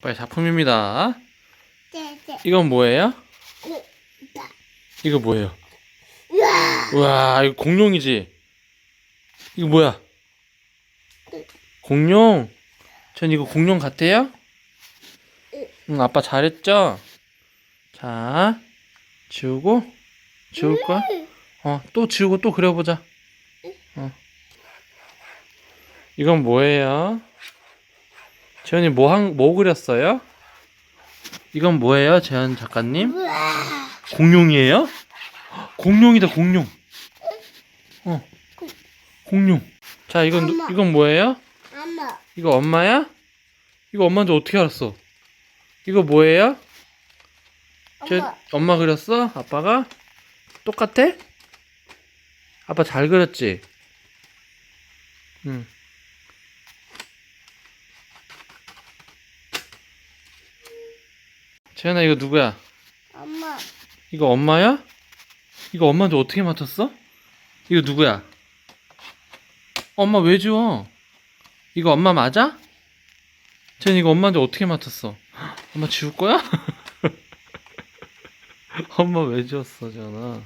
빨리 작품입니다. 네. 이건 뭐예요? 이거 뭐예요? 우와, 이거 공룡이지? 이거 뭐야? 공룡? 전 이거 공룡 같아요? 응, 아빠 잘했죠? 자, 지우고, 지울 거야? 어, 또 지우고 또 그려보자. 어. 이건 뭐예요? 재현이 뭐 한, 뭐 그렸어요? 이건 뭐예요, 재현 작가님? 공룡이에요? 헉, 공룡이다, 공룡. 어, 공룡. 자, 이건, 누- 엄마. 이건 뭐예요? 엄마. 이거 엄마야? 이거 엄마인지 어떻게 알았어? 이거 뭐예요? 저, 엄마. 엄마 그렸어? 아빠가? 똑같아? 아빠 잘 그렸지? 응. 재현아 이거 누구야? 엄마. 이거 엄마야? 이거 엄마인데 어떻게 맡았어? 이거 누구야? 엄마 왜 지워? 이거 엄마 맞아? 쟤 이거 엄마인데 어떻게 맡았어? 헉, 엄마 지울 거야? 엄마 왜 지웠어, 전아?